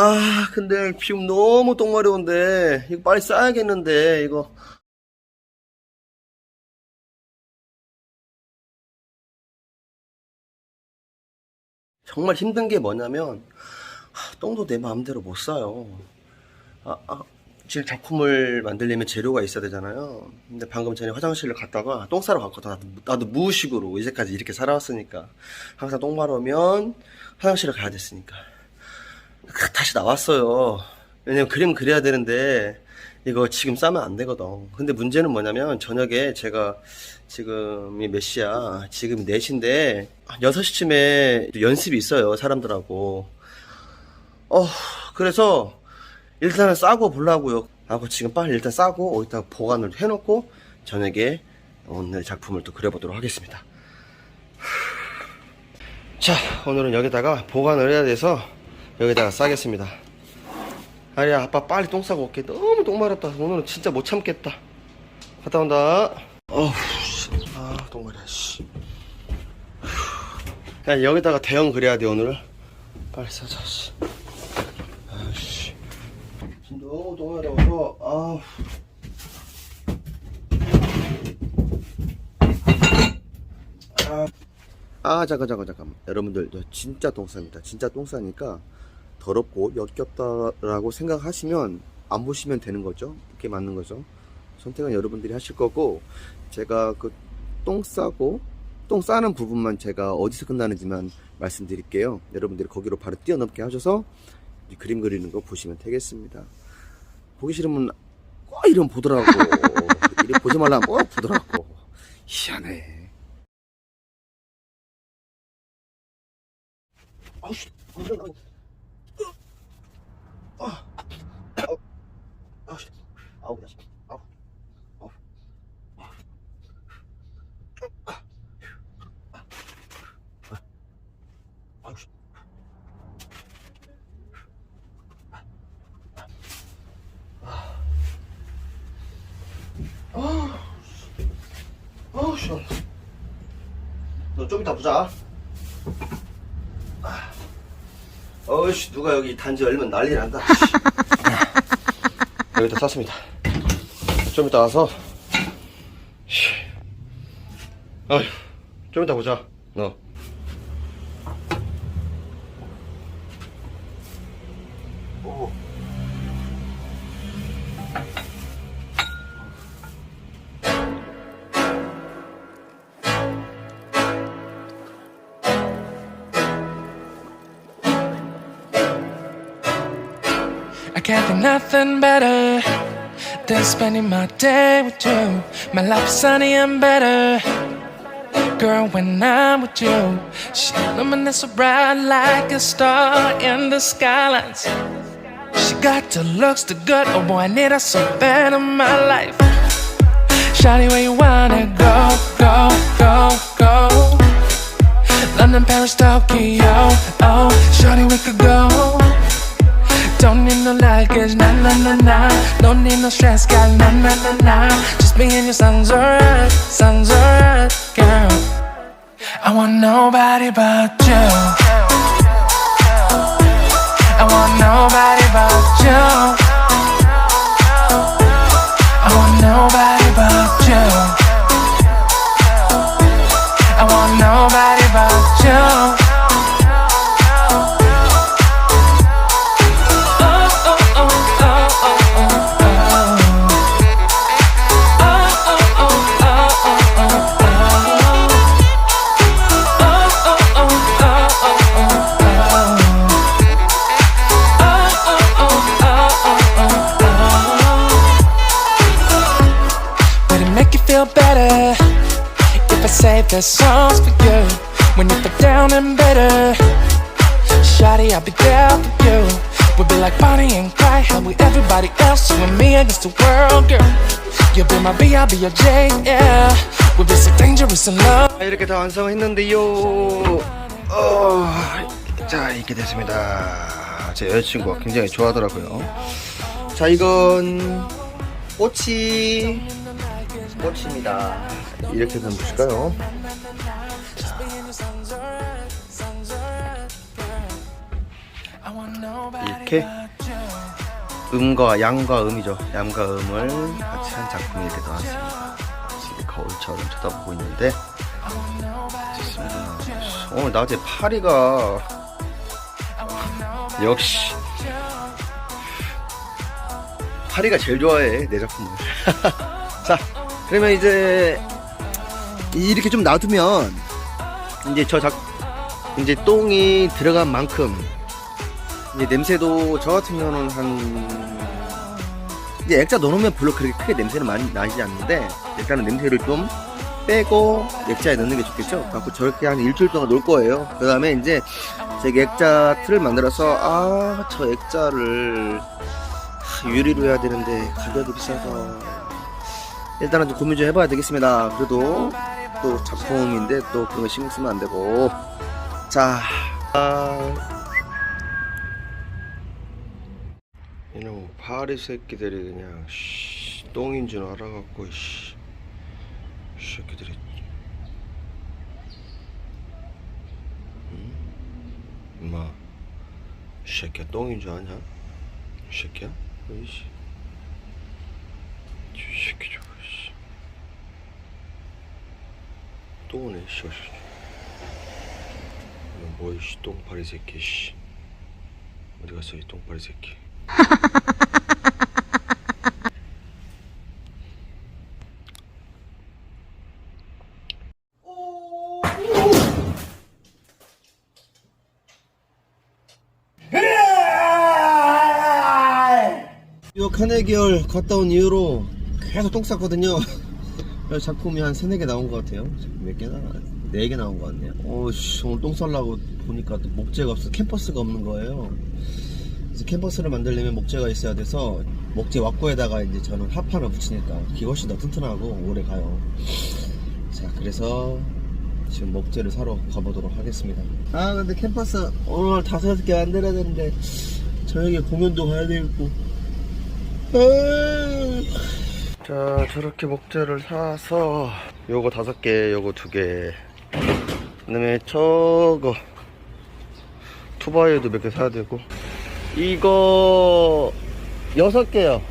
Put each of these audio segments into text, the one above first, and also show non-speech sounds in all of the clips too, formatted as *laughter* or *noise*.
아, 근데 지금 너무 똥마려운데, 이거 빨리 싸야겠는데, 이거. 정말 힘든 게 뭐냐면, 하, 똥도 내 마음대로 못 싸요. 아, 아, 지금 작품을 만들려면 재료가 있어야 되잖아요. 근데 방금 전에 화장실을 갔다가 똥 싸러 갔거든. 나도, 나도 무의식으로 이제까지 이렇게 살아왔으니까. 항상 똥 마르면 화장실을 가야 됐으니까. 그, 다시 나왔어요. 왜냐면 그림 그려야 되는데 이거 지금 싸면 안 되거든. 근데 문제는 뭐냐면 저녁에 제가 지금이 몇 시야? 지금 4시인데 6시쯤에 연습이 있어요. 사람들하고. 어, 그래서 일단은 싸고 보려고요. 하고 지금 빨리 일단 싸고 어디다 보관을 해놓고 저녁에 오늘 작품을 또 그려보도록 하겠습니다. 자, 오늘은 여기다가 보관을 해야 돼서 여기다가 싸겠습니다. 아니야, 아빠 빨리 똥 싸고 올게. 너무 똥 마렵다. 오늘은 진짜 못 참겠다. 갔다 온다. 어우, 씨. 아, 똥 마려, 씨. 야, 여기다가 대형 그려야 돼, 오늘. 빨리 싸자, 씨. 아씨. 너무 똥 마려워서, 아우. 아. 아 잠깐 잠깐 잠깐 여러분들 저 진짜 똥 쌉니다 진짜 똥 싸니까 더럽고 역겹다라고 생각하시면 안 보시면 되는 거죠. 그게 맞는 거죠. 선택은 여러분들이 하실 거고 제가 그 똥 싸고 똥 싸는 부분만 제가 어디서 끝나는지만 말씀드릴게요. 여러분들이 거기로 바로 뛰어넘게 하셔서 이 그림 그리는 거 보시면 되겠습니다. 보기 싫으면 꼭 이름 보더라고. *laughs* 이름 보지 말라면 꼭 보더라고. 희한해. 아우 씨. 아. 아우. 아우 씨. 아우. 아우. 아우. 아우 씨. 아. 아우 씨. 너좀 이따 보자. 어이 씨 누가 여기 단지 열면 난리 난다 씨. 여기다 쌌습니다 좀 이따 와서 씨. 어휴 좀 이따 보자 너 I can't think nothing better than spending my day with you. My life's sunny and better. Girl, when I'm with you, she illuminates so bright like a star in the skylines. She got the looks, the good. Oh boy, I need her so bad in my life. Shawty, where you wanna go, go, go, go? London, Paris, Tokyo. Oh, Shawty, we could go. Don't need no luggage, nah nah nah nah. Don't need no stress, girl, nah nah nah nah. Just me and you sounds alright, sounds alright, girl. I want nobody but you. I want nobody but you. The songs for you when you feel down and bitter? Shawty, I'll be there for you. We'll be like Bonnie and Clyde, how we everybody else, you and me against the world, girl. You'll be my B, I'll be your J, yeah. We'll be so dangerous in love. 자, 이렇게 다 완성했는데요. 어, 자, 이렇게 됐습니다. 제 여자친구가 굉장히 좋아하더라고요. 자, 이건 꼬치, 꼬치입니다. 이렇게 한번 보실까요? 이렇게 음과 양과 음이죠. 양과 음을 같이 한 작품이 이렇게 나왔습니다. 집에 거울처럼 쳐다보고 있는데 좋습니다. 오늘 낮에 파리가 역시 파리가 제일 좋아해 내 작품을. *laughs* 자 그러면 이제 이렇게 좀 놔두면 이제 저 작, 이제 똥이 들어간 만큼 이제 냄새도 저 같은 경우는 한 이제 액자 넣어놓으면 별로 그렇게 크게 냄새는 많이 나지 않는데 일단은 냄새를 좀 빼고 액자에 넣는 게 좋겠죠. 그래서 저렇게 한 일주일 동안 놓을 거예요. 그 다음에 이제 제가 액자 틀을 만들어서 아 저 액자를 하, 유리로 해야 되는데 가격이 비싸서 일단은 좀 고민 좀 해봐야 되겠습니다. 그래도 또 작품인데 또 그런 거 신경 쓰면 안 되고 자 아, 이놈 파리 새끼들이 그냥 씨, 똥인 줄 알아갖고 씨, 이 새끼들이 응? 엄마 이 새끼야 똥인 줄 아냐? 이 새끼야? 이씨 이 새끼 저거 씨 똥이네 씨 뭐야 이 씨, 똥파리 새끼 씨 어디 갔어 이 똥파리 새끼 *laughs* 요 카네기얼 갔다 온 이후로 계속 똥 쌌거든요. *laughs* 작품이 한 세네 개 나온 것 같아요. 몇 개나? 네개 나온 것 같네요. 어씨, 오늘 똥 싸려고 보니까 또 목재가 없어. 캠퍼스가 없는 거예요. 캠퍼스를 만들려면 목재가 있어야 돼서 목재 왁구에다가 이제 저는 합판을 붙이니까 그게 훨씬 더 튼튼하고 오래 가요. 자, 그래서 지금 목재를 사러 가보도록 하겠습니다. 아, 근데 캠퍼스 오늘 다섯 개 만들어야 되는데 저녁에 공연도 가야 되고. 자 저렇게 목재를 사서 요거 다섯 개 요거 두개. 그다음에 저거 투바이도 몇 개 사야 되고 이거 여섯 개요.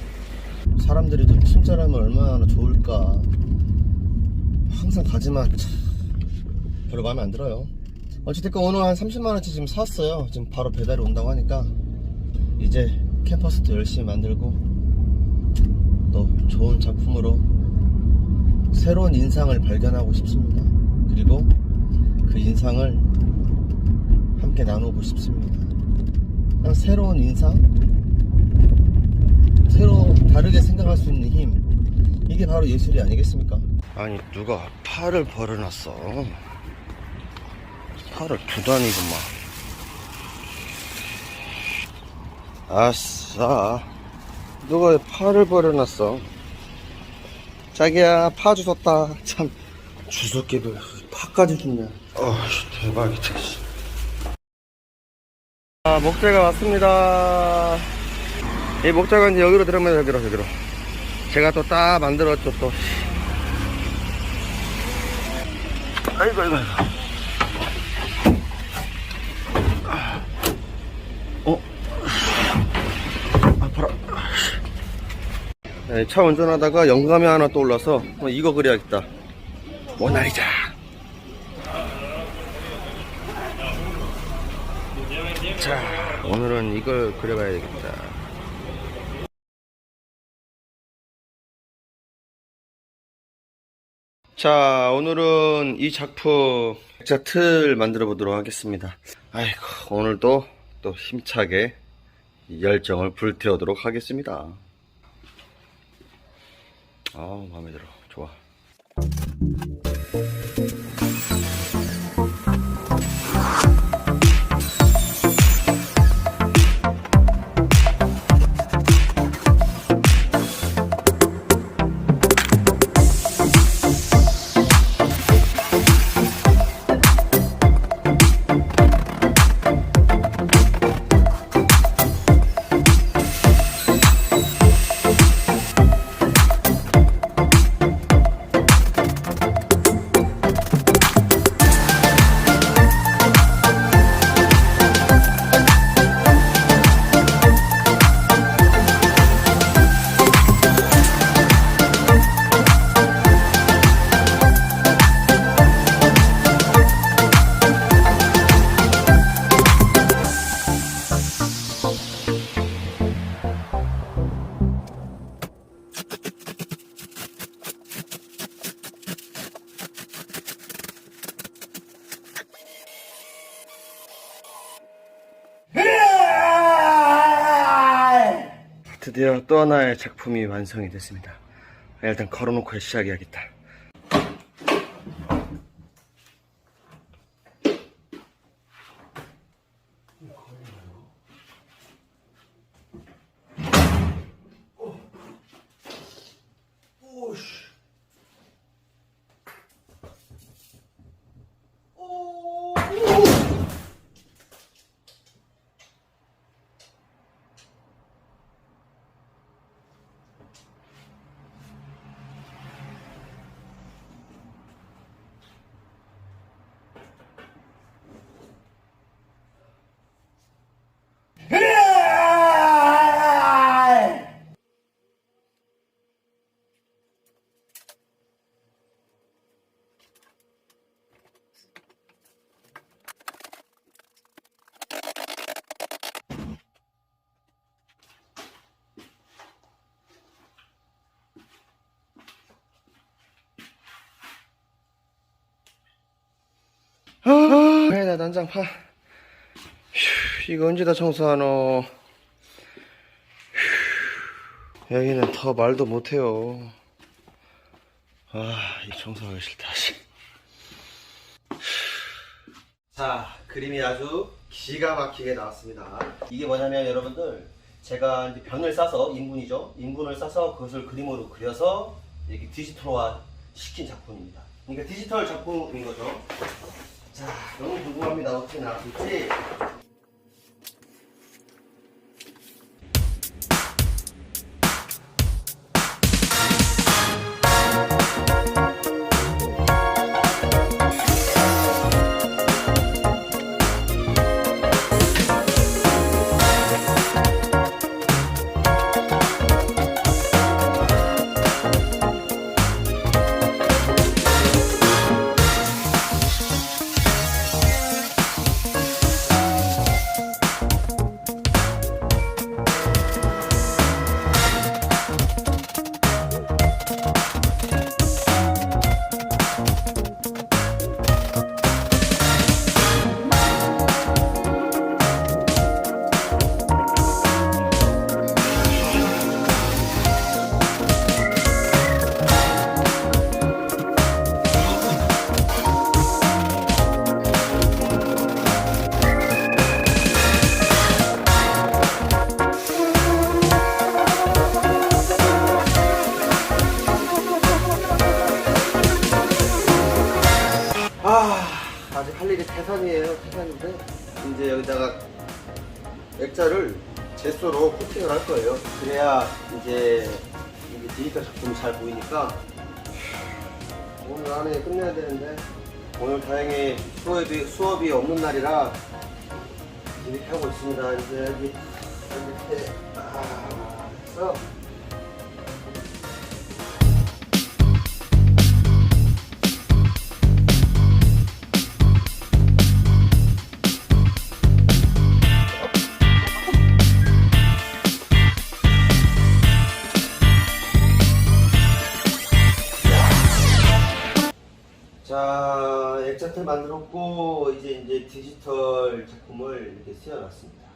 사람들이 좀 친절하면 얼마나 좋을까. 항상 가지만 참 별로 마음에 안 들어요. 어찌됐건 오늘 한 30만원치 지금 샀어요. 지금 바로 배달이 온다고 하니까. 이제 캠퍼스도 열심히 만들고 또 좋은 작품으로 새로운 인상을 발견하고 싶습니다. 그리고 그 인상을 함께 나누고 싶습니다. 새로운 인상, 새로 다르게 생각할 수 있는 힘, 이게 바로 예술이 아니겠습니까? 아니 누가 팔을 벌어놨어? 팔을 두 단이구만. 아싸. 누가 왜 파를 버려놨어? 자기야, 파 주웠다. 참, 주웠기도 파까지 줬냐. 어휴, 대박이다, 목재가 왔습니다. 이 목재가 이제 여기로 들어오면 여기로, 여기로. 제가 또따 만들었죠, 또. 아이고, 아이고. 어? 아파라. 네, 차 운전하다가 영감이 하나 떠올라서 어, 이거 그려야겠다. 모나리자. 자, 오늘은 이걸 그려봐야 되겠다. 자, 오늘은 이 작품 액자 틀 만들어 보도록 하겠습니다. 아이고, 오늘도 또 힘차게 열정을 불태우도록 하겠습니다. 아, 마음에 들어. 좋아. 드디어 또 하나의 작품이 완성이 됐습니다. 일단 걸어놓고 시작해야겠다. 그래 나 난장 파 휴, 이거 언제 다 청소하노? 휴, 여기는 더 말도 못해요. 아이 청소하기 싫다 씨. 자 그림이 아주 기가 막히게 나왔습니다. 이게 뭐냐면 여러분들 제가 이제 변을 싸서 인분이죠. 인분을 싸서 그것을 그림으로 그려서 이렇게 디지털화 시킨 작품입니다. 그러니까 디지털 작품인 거죠 자, 너무 궁금합니다. 어떻게 나왔을지. 액자를 제소로 코팅을 할 거예요. 그래야 이제 이게 디지털 작품이 잘 보이니까 오늘 안에 끝내야 되는데 오늘 다행히 수업이 수업이 없는 날이라 이렇게 하고 있습니다. 이제 여기 여기 밑에 아, 그래서 자, 액자틀 만들었고 이제 이제 디지털 작품을 이렇게 세워놨습니다.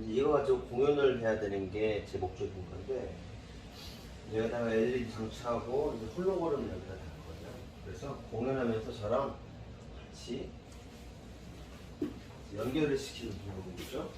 이제 이거 가지고 공연을 해야 되는 게 제 목적인 건데 여기다가 LED 장치하고 이제 홀로그램을 여기다 달 거예요. 그래서 공연하면서 저랑 같이 연결을 시키는 거죠.